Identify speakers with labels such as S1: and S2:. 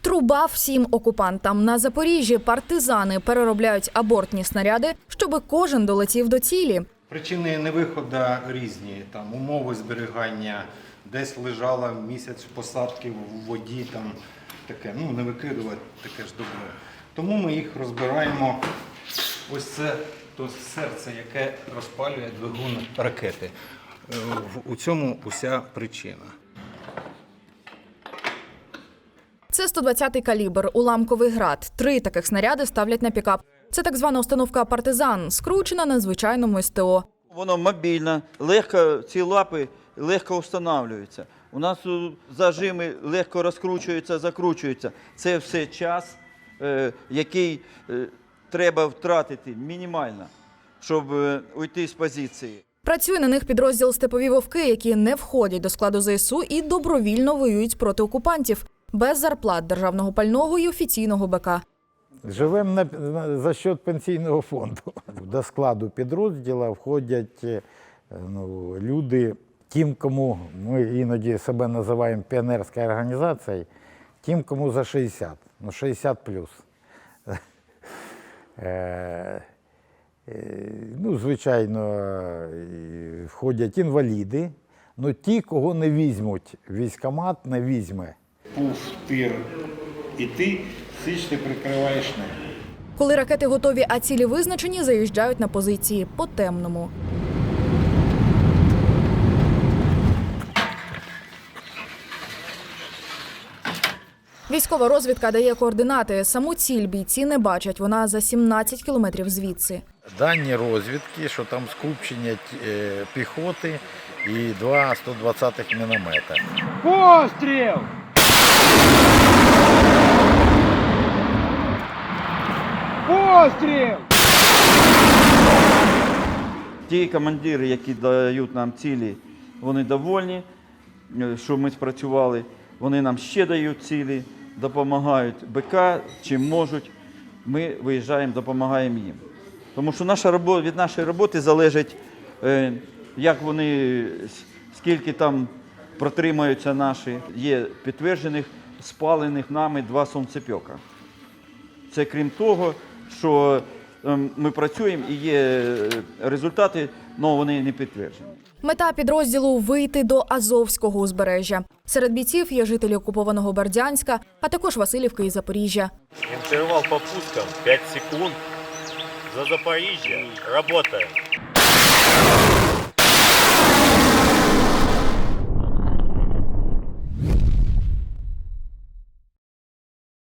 S1: Труба всім окупантам на Запоріжжі партизани переробляють абортні снаряди, щоби кожен долетів до цілі.
S2: Причини невиходу різні. Там умови зберігання, десь лежала місяць посадки в воді, там таке, ну не викидувати таке ж добро. Тому ми їх розбираємо. Ось це то серце, яке розпалює двигун ракети. Е, У цьому уся причина.
S1: Це 120-й калібр, уламковий град. Три таких снаряди ставлять на пікап. Це так звана установка партизан, скручена на звичайному СТО.
S3: Воно мобільне, легко ці лапи легко встановлюються. У нас зажими легко розкручуються, закручуються. Це все час, е, який е, треба втратити мінімально, щоб е, уйти з позиції.
S1: Працює на них підрозділ степові вовки, які не входять до складу ЗСУ і добровільно воюють проти окупантів без зарплат державного пального і офіційного БК.
S4: Живемо на, на- за счет пенсійного фонду. До складу підрозділу входять е, ну, люди, тим, кому ми іноді себе називаємо піонерською організацією, тим, кому за 60, ну 60 плюс. Е, е, Ну, звичайно, входять інваліди, але ті, кого не візьмуть, військомат не візьме.
S2: Пуф, тир, і ти сич ти прикриваєш нею.
S1: Коли ракети готові, а цілі визначені, заїжджають на позиції по темному. Військова розвідка дає координати. Саму ціль бійці не бачать. Вона за 17 кілометрів звідси.
S4: Дані розвідки, що там скупчення е, піхоти і два 120-х міномета.
S5: Постріл! Постріл!
S3: Ті командири, які дають нам цілі, вони довольні, е, що ми спрацювали. Вони нам ще дають цілі, допомагають БК, чим можуть. Ми виїжджаємо, допомагаємо їм. Тому що наша робота, від нашої роботи залежить, е, як вони, скільки там протримаються наші. Є підтверджених, спалених нами два сонцепьока. Це крім того, що ем, ми працюємо і є е, результати, але вони не підтверджені.
S1: Мета підрозділу вийти до Азовського узбережжя. Серед бійців є жителі окупованого Бердянська, а також Васильівки і Запоріжжя.
S6: Інтервал по пускам 5 секунд. За Запоріжжя. Работаем.